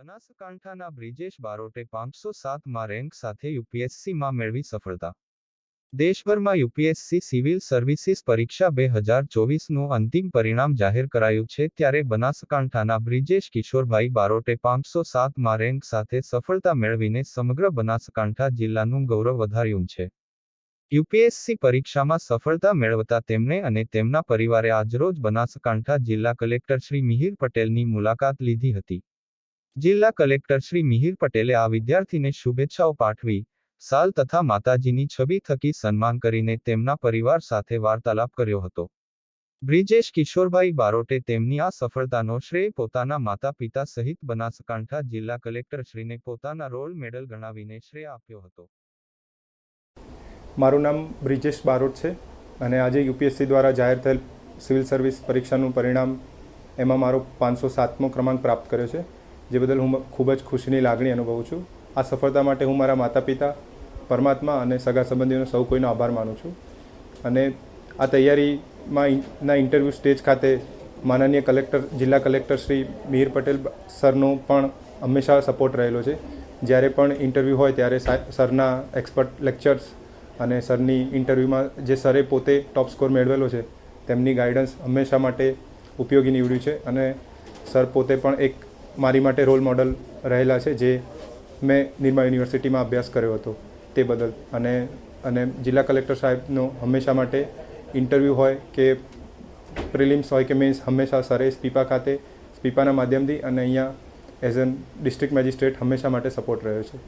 બનાસકાંઠાના બ્રિજેશ બારોટે પાંચસો સાતમાં રેન્ક સાથે યુપીએસસીમાં મેળવી સફળતા. દેશભરમાં યુપીએસસી સિવિલ સર્વિસીસ પરીક્ષા બે હજાર ચોવીસનું અંતિમ પરિણામ જાહેર કરાયું છે ત્યારે બનાસકાંઠાના બ્રિજેશ કિશોરભાઈ બારોટે પાંચસો સાતમાં રેન્ક સાથે સફળતા મેળવીને સમગ્ર બનાસકાંઠા જિલ્લાનું ગૌરવ વધાર્યું છે. યુપીએસસી પરીક્ષામાં સફળતા મેળવતા તેમણે અને તેમના પરિવારે આજરોજ બનાસકાંઠા જિલ્લા કલેક્ટર શ્રી મિહિર પટેલની મુલાકાત લીધી હતી. જિલ્લા કલેક્ટર શ્રી મિહિર પટેલે આ વિદ્યાર્થીને શુભેચ્છાઓ પાઠવી, સાલ તથા માતાજીની છબી થકી સન્માન કરીને તેમના પરિવાર સાથે વાર્તાલાપ કર્યો હતો. બ્રિજેશ કિશોરભાઈ બારોટે તેમની આ સફળતાનો શ્રેય પોતાના માતા પિતા સહિત બનાસકાંઠા જિલ્લા કલેક્ટરશ્રીને પોતાના રોલ મેડલ ગણાવીને શ્રેય આપ્યો હતો. મારું નામ બ્રિજેશ બારોટ છે અને આજે યુપીએસસી દ્વારા જાહેર થયેલ સિવિલ સર્વિસ પરીક્ષાનું પરિણામ એમાં મારો પાંચસો સાતમો ક્રમાંક પ્રાપ્ત કર્યો છે. જે બદલ હું ખૂબ જ ખુશીની લાગણી અનુભવું છું. આ સફળતા માટે હું મારા માતા પિતા પરમાત્મા અને સગા સંબંધીઓનો સૌ કોઈનો આભાર માનું છું. અને આ તૈયારીમાં ઇન્ટરવ્યૂ સ્ટેજ ખાતે માનનીય કલેક્ટર, જિલ્લા કલેક્ટર શ્રી મિહિર પટેલ સરનો પણ હંમેશા સપોર્ટ રહેલો છે. જ્યારે પણ ઇન્ટરવ્યૂ હોય ત્યારે સરના એક્સપર્ટ લેક્ચર્સ અને સરની ઇન્ટરવ્યૂમાં જે સરે પોતે ટોપ સ્કોર મેળવેલો છે, તેમની ગાઈડન્સ હંમેશા માટે ઉપયોગી નીવડ્યું છે. અને સર પોતે પણ એક મારી માટે રોલ મોડલ રહેલા છે જે મેં નિરમા યુનિવર્સિટીમાં અભ્યાસ કર્યો હતો તે બદલ. અને અને જિલ્લા કલેક્ટર સાહેબનો હંમેશા માટે ઇન્ટરવ્યૂ હોય કે પ્રિલિમ્સ હોય કે મીન્સ, હંમેશા સરે સ્પીપા ખાતે સ્પીપાના માધ્યમથી અને અહીંયા એઝ એન ડિસ્ટ્રિક્ટ મેજિસ્ટ્રેટ હંમેશા માટે સપોર્ટ રહ્યો છે.